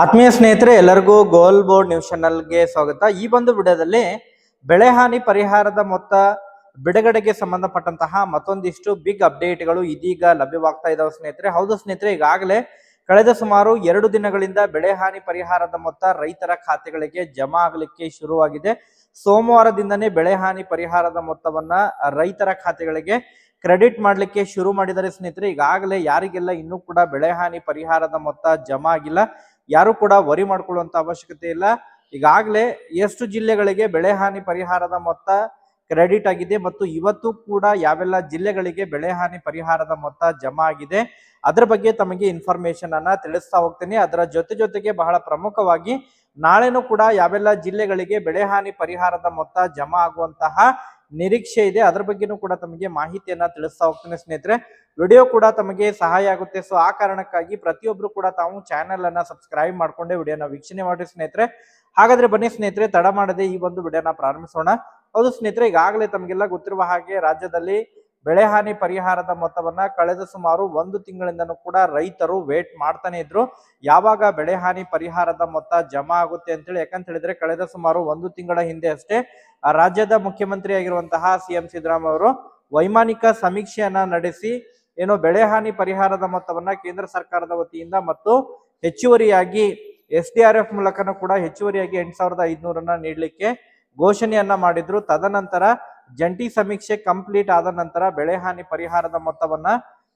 ಆತ್ಮೀಯ ಸ್ನೇಹಿತರೆ, ಎಲ್ಲರಿಗೂ ಗೋಲ್ ಬೋರ್ಡ್ ನ್ಯೂಸ್ ಚಾನಲ್ಗೆ ಸ್ವಾಗತ. ಈ ಒಂದು ವಿಡಿಯೋದಲ್ಲಿ ಬೆಳೆ ಹಾನಿ ಪರಿಹಾರದ ಮೊತ್ತ, ಬಿಡುಗಡೆಗೆ ಸಂಬಂಧಪಟ್ಟಂತಹ ಮತ್ತೊಂದಿಷ್ಟು ಬಿಗ್ ಅಪ್ಡೇಟ್ಗಳು ಇದೀಗ ಲಭ್ಯವಾಗ್ತಾ ಇದಾವೆ ಸ್ನೇಹಿತರೆ. ಹೌದು ಸ್ನೇಹಿತರೆ, ಈಗಾಗಲೇ ಕಳೆದ ಸುಮಾರು ಎರಡು ದಿನಗಳಿಂದ ಬೆಳೆ ಹಾನಿ ಪರಿಹಾರದ ಮೊತ್ತ ರೈತರ ಖಾತೆಗಳಿಗೆ ಜಮಾ ಆಗಲಿಕ್ಕೆ ಶುರುವಾಗಿದೆ. ಸೋಮವಾರದಿಂದನೇ ಬೆಳೆ ಹಾನಿ ಪರಿಹಾರದ ಮೊತ್ತವನ್ನ ರೈತರ ಖಾತೆಗಳಿಗೆ ಕ್ರೆಡಿಟ್ ಮಾಡಲಿಕ್ಕೆ ಶುರು ಮಾಡಿದರೆ ಸ್ನೇಹಿತರೆ. ಈಗಾಗಲೇ ಯಾರಿಗೆಲ್ಲ ಇನ್ನೂ ಕೂಡ ಬೆಳೆ ಹಾನಿ ಪರಿಹಾರದ ಮೊತ್ತ ಜಮಾ ಆಗಿಲ್ಲ. ಯಾರು ಕೂಡ ವರಿ ಮಾಡ್ಕೊಳ್ಳುವಂತ ಅವಶ್ಯಕತೆ ಇಲ್ಲ. ಈಗಾಗಲೇ ಎಷ್ಟು ಜಿಲ್ಲೆಗಳಿಗೆ ಬೆಳೆ ಹಾನಿ ಪರಿಹಾರದ ಮೊತ್ತ ಕ್ರೆಡಿಟ್ ಆಗಿದೆ ಮತ್ತು ಇವತ್ತು ಕೂಡ ಯಾವೆಲ್ಲ ಜಿಲ್ಲೆಗಳಿಗೆ ಬೆಳೆ ಹಾನಿ ಪರಿಹಾರದ ಮೊತ್ತ ಜಮಾ ಆಗಿದೆ, ಅದರ ಬಗ್ಗೆ ತಮಗೆ ಇನ್ಫಾರ್ಮೇಶನ್ ಅನ್ನ ತಿಳಿಸ್ತಾ ಹೋಗ್ತೀನಿ. ಅದರ ಜೊತೆ ಜೊತೆಗೆ ಬಹಳ ಪ್ರಮುಖವಾಗಿ ನಾಳೆನೂ ಕೂಡ ಯಾವೆಲ್ಲ ಜಿಲ್ಲೆಗಳಿಗೆ ಬೆಳೆ ಹಾನಿ ಪರಿಹಾರದ ಮೊತ್ತ ಜಮಾ ಆಗುವಂತಹ ನಿರೀಕ್ಷೆ ಇದೆ. ಅದ್ರ ಬಗ್ಗೆನೂ ಕೂಡ ತಮಗೆ ಮಾಹಿತಿಯನ್ನ ತಿಳಿಸ್ತಾ ಹೋಗ್ತೇನೆ ಸ್ನೇಹಿತರೆ. ವಿಡಿಯೋ ಕೂಡ ತಮಗೆ ಸಹಾಯ ಆಗುತ್ತೆ. ಸೊ ಆ ಕಾರಣಕ್ಕಾಗಿ ಪ್ರತಿಯೊಬ್ರು ಕೂಡ ತಾವು ಚಾನೆಲ್ ಅನ್ನ ಸಬ್ಸ್ಕ್ರೈಬ್ ಮಾಡ್ಕೊಂಡೆ ವಿಡಿಯೋನ ವೀಕ್ಷಣೆ ಮಾಡಿ ಸ್ನೇಹಿತರೆ. ಹಾಗಾದ್ರೆ ಬನ್ನಿ ಸ್ನೇಹಿತರೆ, ತಡ ಮಾಡದೆ ಈ ಒಂದು ವಿಡಿಯೋನ ಪ್ರಾರಂಭಿಸೋಣ. ಹೌದು ಸ್ನೇಹಿತರೆ, ಈಗಾಗಲೇ ತಮಗೆಲ್ಲ ಗೊತ್ತಿರುವ ಹಾಗೆ ರಾಜ್ಯದಲ್ಲಿ ಬೆಳೆ ಹಾನಿ ಪರಿಹಾರದ ಮೊತ್ತವನ್ನ ಕಳೆದ ಸುಮಾರು ಒಂದು ತಿಂಗಳಿಂದನೂ ಕೂಡ ರೈತರು ವೇಟ್ ಮಾಡ್ತಾನೆ ಇದ್ರು. ಯಾವಾಗ ಬೆಳೆ ಹಾನಿ ಪರಿಹಾರದ ಮೊತ್ತ ಜಮಾ ಆಗುತ್ತೆ ಅಂತೇಳಿ ಯಾಕಂತ ಹೇಳಿದ್ರೆ ಕಳೆದ ಸುಮಾರು ಒಂದು ತಿಂಗಳ ಹಿಂದೆ ಅಷ್ಟೇ ರಾಜ್ಯದ ಮುಖ್ಯಮಂತ್ರಿ ಆಗಿರುವಂತಹ ಸಿ ಎಂ ಸಿದ್ದರಾಮಯ್ಯ ಅವರು ವೈಮಾನಿಕ ಸಮೀಕ್ಷೆಯನ್ನ ನಡೆಸಿ, ಏನು ಬೆಳೆ ಹಾನಿ ಪರಿಹಾರದ ಮೊತ್ತವನ್ನ ಕೇಂದ್ರ ಸರ್ಕಾರದ ವತಿಯಿಂದ ಮತ್ತು ಹೆಚ್ಚುವರಿಯಾಗಿ ಎಸ್ ಡಿ ಆರ್ ಎಫ್ ಮೂಲಕನೂ ಕೂಡ ಹೆಚ್ಚುವರಿಯಾಗಿ ಎಂಟು ಸಾವಿರದ ಐದುನೂರನ್ನ ನೀಡಲಿಕ್ಕೆ ಘೋಷಣೆಯನ್ನ ಮಾಡಿದ್ರು. ತದನಂತರ ಜಂಟಿ ಸಮೀಕ್ಷೆ ಕಂಪ್ಲೀಟ್ ಆದ ನಂತರ ಬೆಳೆ ಹಾನಿ ಪರಿಹಾರದ ಮೊತ್ತವನ್ನ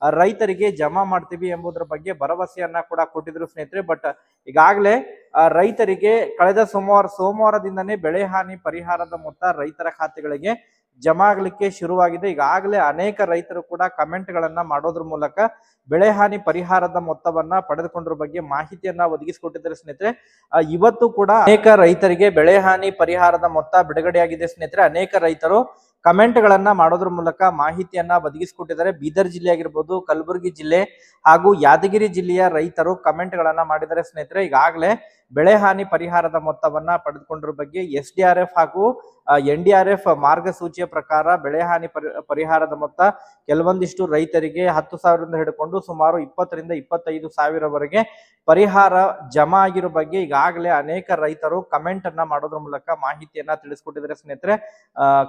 ರೈತರಿಗೆ ಜಮಾ ಮಾಡ್ತೀವಿ ಎಂಬುದರ ಬಗ್ಗೆ ಭರವಸೆಯನ್ನ ಕೂಡ ಕೊಟ್ಟಿದ್ರು ಸ್ನೇಹಿತರೆ. ಬಟ್ ಈಗಾಗಲೇ ರೈತರಿಗೆ ಕಳೆದ ಸೋಮವಾರ, ಸೋಮವಾರದಿಂದನೇ ಬೆಳೆ ಹಾನಿ ಪರಿಹಾರದ ಮೊತ್ತ ರೈತರ ಖಾತೆಗಳಿಗೆ ಜಮಾ ಆಗ್ಲಿಕ್ಕೆ ಶುರುವಾಗಿದೆ. ಈಗಾಗಲೇ ಅನೇಕ ರೈತರು ಕೂಡ ಕಮೆಂಟ್ ಗಳನ್ನ ಮಾಡೋದ್ರ ಮೂಲಕ ಬೆಳೆ ಹಾನಿ ಪರಿಹಾರದ ಮೊತ್ತವನ್ನ ಪಡೆದುಕೊಂಡ್ರ ಬಗ್ಗೆ ಮಾಹಿತಿಯನ್ನ ಒದಗಿಸಿಕೊಟ್ಟಿದ್ದಾರೆ ಸ್ನೇಹಿತರೆ. ಇವತ್ತು ಕೂಡ ಅನೇಕ ರೈತರಿಗೆ ಬೆಳೆ ಹಾನಿ ಪರಿಹಾರದ ಮೊತ್ತ ಬಿಡುಗಡೆಯಾಗಿದೆ ಸ್ನೇಹಿತರೆ. ಅನೇಕ ರೈತರು ಕಮೆಂಟ್ ಗಳನ್ನ ಮಾಡೋದ್ರ ಮೂಲಕ ಮಾಹಿತಿಯನ್ನ ಒದಗಿಸಿಕೊಟ್ಟಿದ್ದಾರೆ. ಬೀದರ್ ಜಿಲ್ಲೆ ಆಗಿರ್ಬೋದು, ಕಲಬುರಗಿ ಜಿಲ್ಲೆ ಹಾಗೂ ಯಾದಗಿರಿ ಜಿಲ್ಲೆಯ ರೈತರು ಕಮೆಂಟ್ ಗಳನ್ನ ಮಾಡಿದ್ದಾರೆ ಸ್ನೇಹಿತರೆ. ಈಗಾಗಲೇ ಬೆಳೆ ಹಾನಿ ಪರಿಹಾರದ ಮೊತ್ತವನ್ನ ಪಡೆದುಕೊಂಡಿರೋ ಬಗ್ಗೆ ಎಸ್ ಡಿ ಆರ್ ಎಫ್ ಹಾಗೂ ಎನ್ ಡಿ ಆರ್ ಎಫ್ ಮಾರ್ಗಸೂಚಿಯ ಪ್ರಕಾರ ಬೆಳೆ ಹಾನಿ ಪರಿಹಾರದ ಮೊತ್ತ ಕೆಲವೊಂದಿಷ್ಟು ರೈತರಿಗೆ ಹತ್ತು ಸಾವಿರದಿಂದ ಹಿಡ್ಕೊಂಡು ಸುಮಾರು ಇಪ್ಪತ್ತರಿಂದ ಇಪ್ಪತ್ತೈದು ಸಾವಿರವರೆಗೆ ಪರಿಹಾರ ಜಮಾ ಆಗಿರೋ ಬಗ್ಗೆ ಈಗಾಗಲೇ ಅನೇಕ ರೈತರು ಕಮೆಂಟ್ ಅನ್ನ ಮಾಡೋದ್ರ ಮೂಲಕ ಮಾಹಿತಿಯನ್ನ ತಿಳಿಸ್ಕೊಟ್ಟಿದ್ದಾರೆ ಸ್ನೇಹಿತರೆ.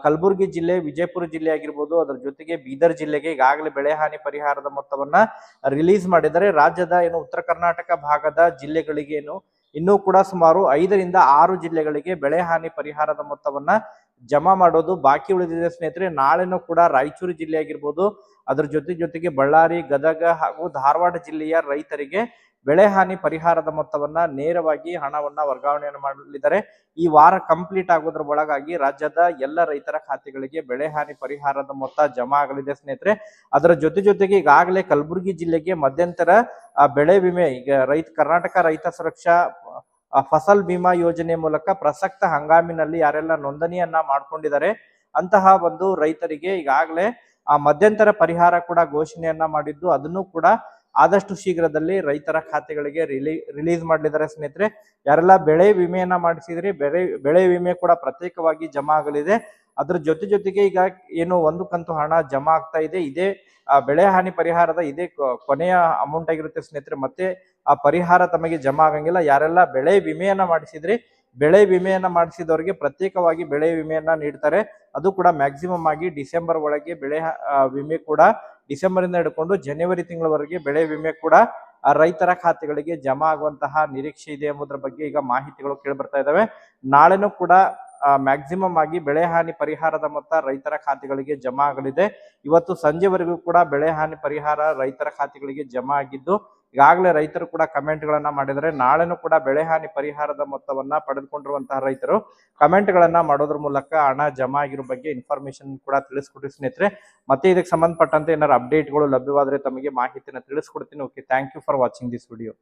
ಕಲಬುರಗಿ ವಿಜಯಪುರ ಜಿಲ್ಲೆ ಆಗಿರ್ಬೋದು, ಅದರ ಜೊತೆಗೆ ಬೀದರ್ ಜಿಲ್ಲೆಗೆ ಈಗಾಗಲೇ ಬೆಳೆ ಹಾನಿ ಪರಿಹಾರದ ಮೊತ್ತವನ್ನ ರಿಲೀಸ್ ಮಾಡಿದರೆ ರಾಜ್ಯದ ಏನು ಉತ್ತರ ಕರ್ನಾಟಕ ಭಾಗದ ಜಿಲ್ಲೆಗಳಿಗೆ ಏನು, ಇನ್ನೂ ಕೂಡ ಸುಮಾರು ಐದರಿಂದ ಆರು ಜಿಲ್ಲೆಗಳಿಗೆ ಬೆಳೆ ಹಾನಿ ಪರಿಹಾರದ ಮೊತ್ತವನ್ನ ಜಮಾ ಮಾಡೋದು ಬಾಕಿ ಉಳಿದಿದೆ ಸ್ನೇಹಿತರೆ. ನಾಳೆನೂ ಕೂಡ ರಾಯಚೂರು ಜಿಲ್ಲೆ ಆಗಿರ್ಬೋದು ಅದರ ಜೊತೆ ಜೊತೆಗೆ ಬಳ್ಳಾರಿ, ಗದಗ ಹಾಗೂ ಧಾರವಾಡ ಜಿಲ್ಲೆಯ ರೈತರಿಗೆ ಬೆಳೆ ಹಾನಿ ಪರಿಹಾರದ ಮೊತ್ತವನ್ನ ನೇರವಾಗಿ ಹಣವನ್ನ ವರ್ಗಾವಣೆಯನ್ನು ಮಾಡಲಿದ್ದಾರೆ. ಈ ವಾರ ಕಂಪ್ಲೀಟ್ ಆಗೋದ್ರ ಒಳಗಾಗಿ ರಾಜ್ಯದ ಎಲ್ಲ ರೈತರ ಖಾತೆಗಳಿಗೆ ಬೆಳೆ ಹಾನಿ ಪರಿಹಾರದ ಮೊತ್ತ ಜಮಾ ಆಗಲಿದೆ ಸ್ನೇಹಿತರೆ. ಅದರ ಜೊತೆ ಜೊತೆಗೆ ಈಗಾಗಲೇ ಕಲಬುರಗಿ ಜಿಲ್ಲೆಗೆ ಮಧ್ಯಂತರ ಬೆಳೆ ವಿಮೆ, ಈಗ ರೈತ, ಕರ್ನಾಟಕ ರೈತ ಸುರಕ್ಷಾ ಫಸಲ್ ಬಿಮಾ ಯೋಜನೆ ಮೂಲಕ ಪ್ರಸಕ್ತ ಹಂಗಾಮಿನಲ್ಲಿ ಯಾರೆಲ್ಲ ನೋಂದಣಿಯನ್ನ ಮಾಡ್ಕೊಂಡಿದ್ದಾರೆ, ಅಂತಹ ಒಂದು ರೈತರಿಗೆ ಈಗಾಗಲೇ ಆ ಮಧ್ಯಂತರ ಪರಿಹಾರ ಕೂಡ ಘೋಷಣೆಯನ್ನ ಮಾಡಿದ್ದು, ಅದನ್ನು ಕೂಡ ಆದಷ್ಟು ಶೀಘ್ರದಲ್ಲಿ ರೈತರ ಖಾತೆಗಳಿಗೆ ರಿಲೀ, ರಿಲೀಸ್ ಮಾಡಲಿದ್ದಾರೆ ಸ್ನೇಹಿತರೆ. ಯಾರೆಲ್ಲ ಬೆಳೆ ವಿಮೆಯನ್ನ ಮಾಡಿಸಿದ್ರಿ, ಬೆಳೆ ಬೆಳೆ ವಿಮೆ ಕೂಡ ಪ್ರತ್ಯೇಕವಾಗಿ ಜಮಾ ಆಗಲಿದೆ. ಅದ್ರ ಜೊತೆ ಜೊತೆಗೆ ಈಗ ಏನು ಒಂದು ಕಂತು ಹಣ ಜಮಾ ಆಗ್ತಾ ಇದೆ. ಇದೇ ಬೆಳೆ ಹಾನಿ ಪರಿಹಾರದ ಇದೇ ಕೊನೆಯ ಅಮೌಂಟ್ ಆಗಿರುತ್ತೆ ಸ್ನೇಹಿತರೆ. ಮತ್ತೆ ಆ ಪರಿಹಾರ ತಮಗೆ ಜಮಾ ಆಗಂಗಿಲ್ಲ. ಯಾರೆಲ್ಲ ಬೆಳೆ ವಿಮೆಯನ್ನ ಮಾಡಿಸಿದ್ರಿ, ಬೆಳೆ ವಿಮೆಯನ್ನ ಮಾಡಿಸಿದವರಿಗೆ ಪ್ರತ್ಯೇಕವಾಗಿ ಬೆಳೆ ವಿಮೆಯನ್ನ ನೀಡ್ತಾರೆ. ಅದು ಕೂಡ ಮ್ಯಾಕ್ಸಿಮಮ್ ಆಗಿ ಡಿಸೆಂಬರ್ ಒಳಗೆ ಬೆಳೆ ವಿಮೆ ಕೂಡ ಡಿಸೆಂಬರ್ ಇಂದ ಹಿಡ್ಕೊಂಡು ಜನವರಿ ತಿಂಗಳವರೆಗೆ ಬೆಳೆ ವಿಮೆ ಕೂಡ ರೈತರ ಖಾತೆಗಳಿಗೆ ಜಮಾ ಆಗುವಂತಹ ನಿರೀಕ್ಷೆ ಇದೆ ಎಂಬುದರ ಬಗ್ಗೆ ಈಗ ಮಾಹಿತಿಗಳು ಕೇಳಿ ಬರ್ತಾ ಇದಾವೆ. ನಾಳೆನೂ ಕೂಡ ಮ್ಯಾಕ್ಸಿಮಮ್ ಆಗಿ ಬೆಳೆ ಹಾನಿ ಪರಿಹಾರದ ಮೊತ್ತ ರೈತರ ಖಾತೆಗಳಿಗೆ ಜಮಾ ಆಗಲಿದೆ. ಇವತ್ತು ಸಂಜೆವರೆಗೂ ಕೂಡ ಬೆಳೆ ಹಾನಿ ಪರಿಹಾರ ರೈತರ ಖಾತೆಗಳಿಗೆ ಜಮಾ ಆಗಿದ್ದು ಈಗಾಗಲೇ ರೈತರು ಕೂಡ ಕಮೆಂಟ್ ಗಳನ್ನ ಮಾಡಿದರೆ ನಾಳೆನೂ ಕೂಡ ಬೆಳೆ ಹಾನಿ ಪರಿಹಾರದ ಮೊತ್ತವನ್ನ ಪಡೆದುಕೊಂಡಿರುವಂತಹ ರೈತರು ಕಮೆಂಟ್ ಗಳನ್ನ ಮಾಡೋದ್ರ ಮೂಲಕ ಹಣ ಜಮಾ ಆಗಿರೋ ಬಗ್ಗೆ ಇನ್ಫಾರ್ಮೇಶನ್ ಕೂಡ ತಿಳಿಸ್ಕೊಡ್ರಿ ಸ್ನೇಹಿತರೆ. ಮತ್ತೆ ಇದಕ್ಕೆ ಸಂಬಂಧಪಟ್ಟಂತೆ ಏನಾದ್ರು ಅಪ್ಡೇಟ್ಗಳು ಲಭ್ಯವಾದರೆ ತಮಗೆ ಮಾಹಿತಿನ ತಿಳಿಸ್ಕೊಡ್ತೀನಿ. Okay thank you for watching this video